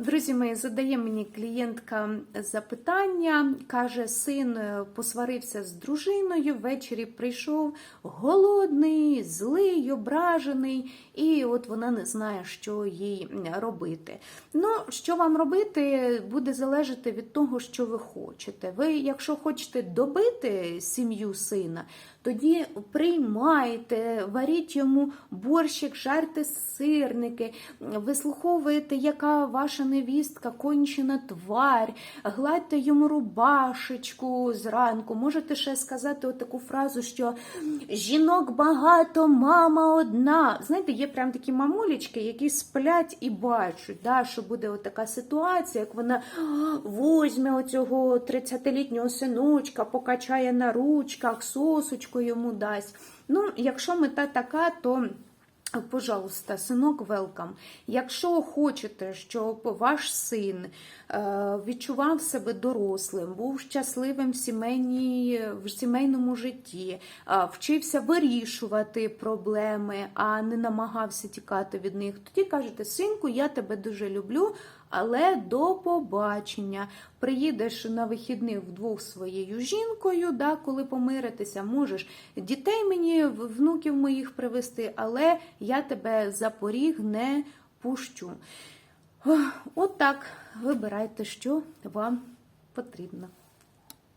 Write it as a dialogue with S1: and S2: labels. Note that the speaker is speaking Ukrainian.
S1: Друзі мої, задає мені клієнтка запитання. Каже, син е, посварився з дружиною, ввечері прийшов голодний, злий, ображений, і от вона не знає, що їй робити. Ну, що вам робити, буде залежати від того, що ви хочете. Ви, якщо хочете добити сім'ю сина, тоді приймайте, варіть йому борщик, жарте сирники, вислуховуєте, яка ваша невістка, кончена тварь, гладьте йому рубашечку зранку. Можете ще сказати отаку фразу, що жінок багато, мама одна. Знаєте, є прям такі мамулечки, які сплять і бачать, да, що буде отака ситуація, як вона возьме оцього 30-літнього синочка, покачає на ручках, сосочку йому дасть. Ну, якщо мета така, то. Пожалуйста, синок, велкам. Якщо хочете, щоб ваш син е, відчував себе дорослим, був щасливим в, сімейній, в сімейному житті, е, вчився вирішувати проблеми, а не намагався тікати від них, тоді кажете, синку, я тебе дуже люблю, але до побачення. Приїдеш на вихідних вдвох своєю жінкою, да, коли помиритися, можеш дітей мені, внуків моїх привезти, але я тебе за поріг не пущу. От вибирайте, що вам потрібно.